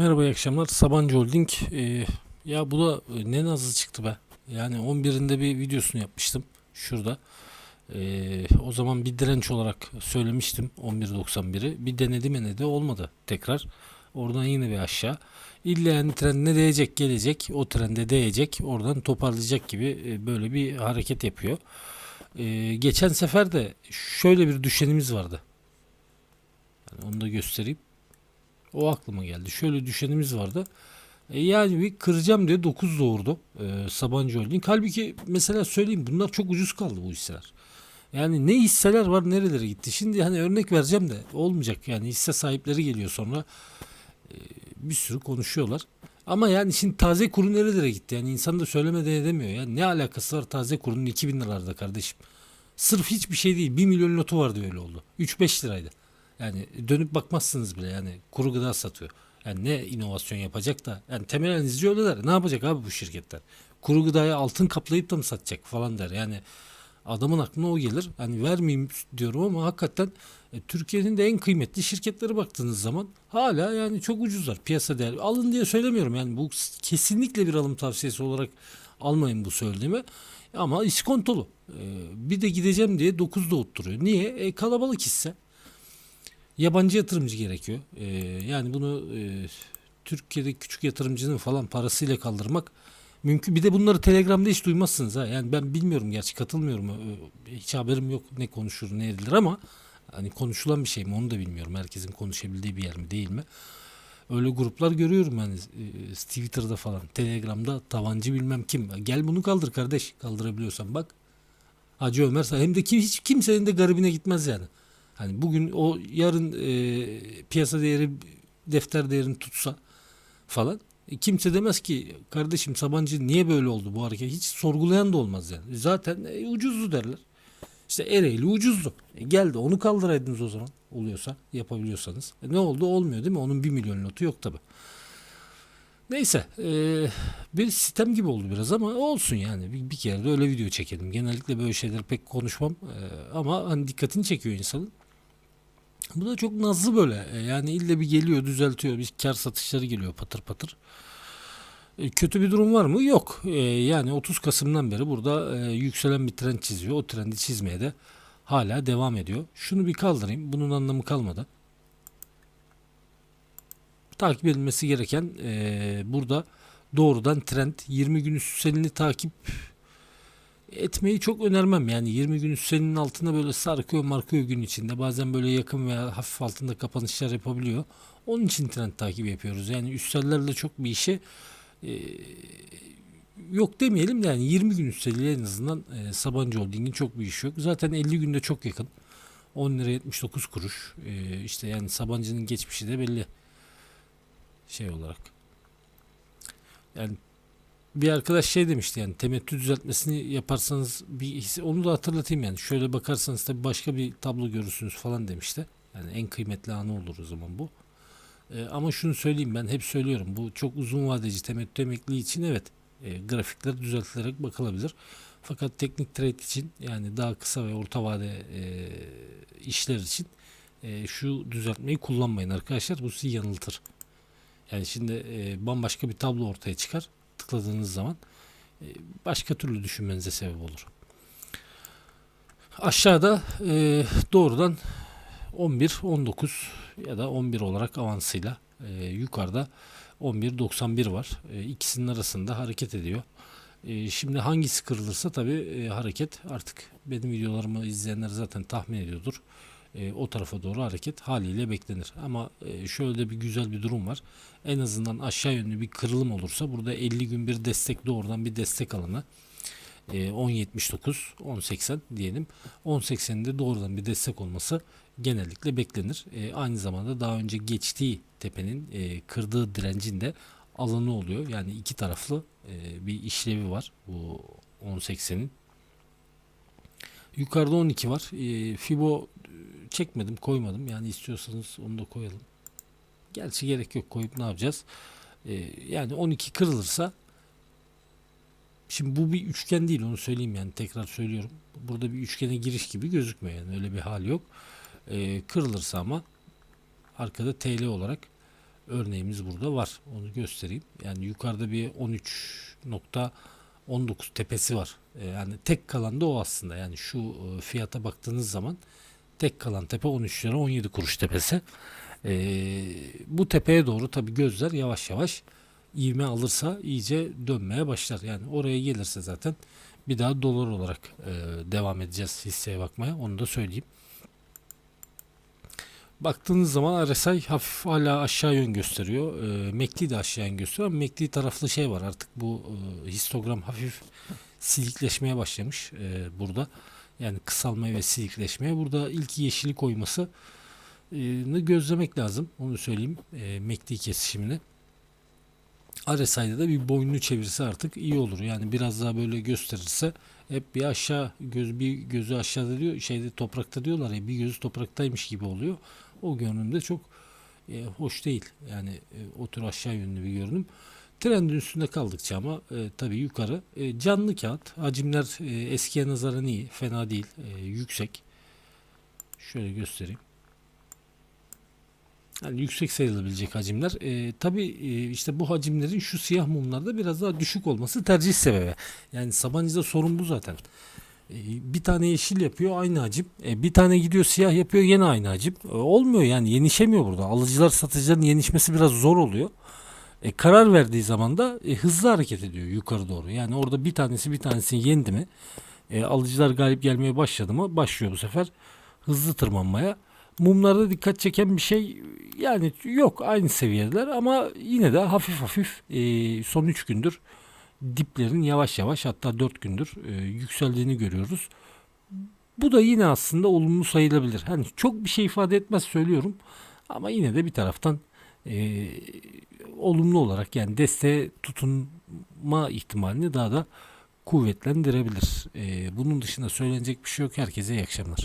Merhaba iyi akşamlar. Sabancı Holding. Ee, ya bu da e, ne nazlı çıktı be. Yani 11'inde bir videosunu yapmıştım. Şurada. Ee, o zaman bir direnç olarak söylemiştim 11.91'i. Bir denedi menedi olmadı tekrar. Oradan yine bir aşağı. İlla yani trendine değecek gelecek. O trende değecek. Oradan toparlayacak gibi e, böyle bir hareket yapıyor. Ee, geçen sefer de şöyle bir düşenimiz vardı. Yani onu da göstereyim. O aklıma geldi. Şöyle düşenimiz vardı. E yani bir kıracağım diye 9 doğurdu e, Sabancı Holding. Halbuki mesela söyleyeyim bunlar çok ucuz kaldı bu hisseler. Yani ne hisseler var nerelere gitti. Şimdi hani örnek vereceğim de olmayacak yani hisse sahipleri geliyor sonra e, bir sürü konuşuyorlar. Ama yani şimdi taze kuru nerelere gitti? Yani insan da söylemeden edemiyor. Yani ne alakası var taze kurunun 2000 liralarda kardeşim. Sırf hiçbir şey değil. 1 milyon lotu vardı öyle oldu. 3-5 liraydı. Yani dönüp bakmazsınız bile yani kuru gıda satıyor. Yani ne inovasyon yapacak da yani temel öyle der. Ne yapacak abi bu şirketler? Kuru gıdayı altın kaplayıp da mı satacak falan der. Yani adamın aklına o gelir. Hani vermeyeyim diyorum ama hakikaten e, Türkiye'nin de en kıymetli şirketleri baktığınız zaman hala yani çok ucuzlar piyasa değeri. Alın diye söylemiyorum yani bu kesinlikle bir alım tavsiyesi olarak almayın bu söylediğimi. Ama iskontolu. E, bir de gideceğim diye 9'da oturuyor. Niye? E, kalabalık hisse yabancı yatırımcı gerekiyor. Ee, yani bunu e, Türkiye'de küçük yatırımcının falan parasıyla kaldırmak mümkün. Bir de bunları Telegram'da hiç duymazsınız ha. Yani ben bilmiyorum gerçi katılmıyorum. Hiç haberim yok ne konuşur ne edilir ama hani konuşulan bir şey mi onu da bilmiyorum. Herkesin konuşabildiği bir yer mi değil mi? Öyle gruplar görüyorum yani e, Twitter'da falan, Telegram'da tavancı bilmem kim. Gel bunu kaldır kardeş. Kaldırabiliyorsan bak. Hacı Ömer hem de kim, hiç kimsenin de garibine gitmez yani. Hani bugün o yarın e, piyasa değeri defter değerini tutsa falan e, kimse demez ki kardeşim Sabancı niye böyle oldu bu hareket hiç sorgulayan da olmaz yani. Zaten e, ucuzdu derler. İşte Ereğli ucuzdu. E, geldi onu kaldıraydınız o zaman oluyorsa yapabiliyorsanız. E, ne oldu olmuyor değil mi? Onun 1 milyon notu yok tabi. Neyse e, bir sistem gibi oldu biraz ama olsun yani bir, bir kere de öyle video çekelim. Genellikle böyle şeyler pek konuşmam e, ama hani dikkatini çekiyor insanın. Bu da çok nazlı böyle. E, Yani ille bir geliyor düzeltiyor. Bir kar satışları geliyor patır patır. E, Kötü bir durum var mı? Yok. E, Yani 30 Kasım'dan beri burada yükselen bir trend çiziyor. O trendi çizmeye de hala devam ediyor. Şunu bir kaldırayım. Bunun anlamı kalmadı. Takip edilmesi gereken burada doğrudan trend 20 gün üstselini takip etmeyi çok önermem. Yani 20 gün üstselinin altında böyle sarkıyor markıyor gün içinde. Bazen böyle yakın veya hafif altında kapanışlar yapabiliyor. Onun için trend takibi yapıyoruz. Yani üstellerle çok bir işe e, yok demeyelim de yani 20 gün üsteliyle en azından e, Sabancı Holding'in çok bir işi yok. Zaten 50 günde çok yakın. 10 lira 79 kuruş. E, işte yani Sabancı'nın geçmişi de belli şey olarak. Yani bir arkadaş şey demişti yani temettü düzeltmesini yaparsanız bir onu da hatırlatayım yani şöyle bakarsanız tabii başka bir tablo görürsünüz falan demişti. Yani en kıymetli anı olur o zaman bu. Ee, ama şunu söyleyeyim ben hep söylüyorum bu çok uzun vadeci temettü emekliliği için evet e, grafikler düzeltilerek bakılabilir. Fakat teknik trade için yani daha kısa ve orta vade e, işler için e, şu düzeltmeyi kullanmayın arkadaşlar bu sizi yanıltır. Yani şimdi e, bambaşka bir tablo ortaya çıkar tıkladığınız zaman e, başka türlü düşünmenize sebep olur. Aşağıda e, doğrudan 11, 19 ya da 11 olarak avansıyla e, yukarıda 11.91 var. E, ikisinin arasında hareket ediyor. E, şimdi hangisi kırılırsa tabi e, hareket artık benim videolarımı izleyenler zaten tahmin ediyordur. E, o tarafa doğru hareket haliyle beklenir. Ama e, şöyle de bir güzel bir durum var. En azından aşağı yönlü bir kırılım olursa burada 50 gün bir destek doğrudan bir destek alanı. E, 10.79, 10.80 diyelim. 10.80'de doğrudan bir destek olması genellikle beklenir. E, aynı zamanda daha önce geçtiği tepenin e, kırdığı direncin de alanı oluyor. Yani iki taraflı e, bir işlevi var bu 10.80'in. Yukarıda 12 var. E, Fibo çekmedim, koymadım. Yani istiyorsanız onu da koyalım. Gerçi gerek yok koyup ne yapacağız? E, yani 12 kırılırsa Şimdi bu bir üçgen değil onu söyleyeyim yani tekrar söylüyorum. Burada bir üçgene giriş gibi gözükmüyor yani öyle bir hal yok. E, kırılırsa ama arkada TL olarak örneğimiz burada var. Onu göstereyim. Yani yukarıda bir 13.19 tepesi var. E, yani tek kalan da o aslında. Yani şu e, fiyata baktığınız zaman tek kalan tepe 13 lira 17 kuruş tepesi. E, bu tepeye doğru tabi gözler yavaş yavaş ivme alırsa iyice dönmeye başlar. Yani oraya gelirse zaten bir daha dolar olarak e, devam edeceğiz hisseye bakmaya. Onu da söyleyeyim. Baktığınız zaman RSI hafif hala aşağı yön gösteriyor. E, MACD de aşağı yön gösteriyor ama MACD taraflı şey var artık bu e, histogram hafif silikleşmeye başlamış e, burada. Yani kısalmaya ve silikleşmeye. Burada ilk yeşili koyması e, gözlemek lazım. Onu söyleyeyim. E, MACD kesişimini. RSI'de de bir boynunu çevirse artık iyi olur. Yani biraz daha böyle gösterirse hep bir aşağı göz bir gözü aşağıda diyor şeyde toprakta diyorlar ya bir gözü topraktaymış gibi oluyor. O görünümde çok e, hoş değil. Yani e, o aşağı yönlü bir görünüm. Trendin üstünde kaldıkça ama e, tabii yukarı e, canlı kağıt hacimler e, eskiye nazaran iyi fena değil e, yüksek. Şöyle göstereyim. Yani yüksek sayılabilecek hacimler. E, tabii e, işte bu hacimlerin şu siyah mumlarda biraz daha düşük olması tercih sebebi. Yani Sabancı'da sorun bu zaten. E, bir tane yeşil yapıyor aynı hacim. E, bir tane gidiyor siyah yapıyor yine aynı hacim. E, olmuyor yani yenişemiyor burada. Alıcılar satıcıların yenişmesi biraz zor oluyor. E, karar verdiği zaman da e, hızlı hareket ediyor yukarı doğru. Yani orada bir tanesi bir tanesini yendi mi e, alıcılar galip gelmeye başladı mı başlıyor bu sefer hızlı tırmanmaya. Mumlarda dikkat çeken bir şey yani yok aynı seviyeler ama yine de hafif hafif e, son 3 gündür diplerin yavaş yavaş hatta 4 gündür e, yükseldiğini görüyoruz. Bu da yine aslında olumlu sayılabilir. Hani çok bir şey ifade etmez söylüyorum ama yine de bir taraftan e, olumlu olarak yani desteğe tutunma ihtimalini daha da kuvvetlendirebilir. E, bunun dışında söylenecek bir şey yok. Herkese iyi akşamlar.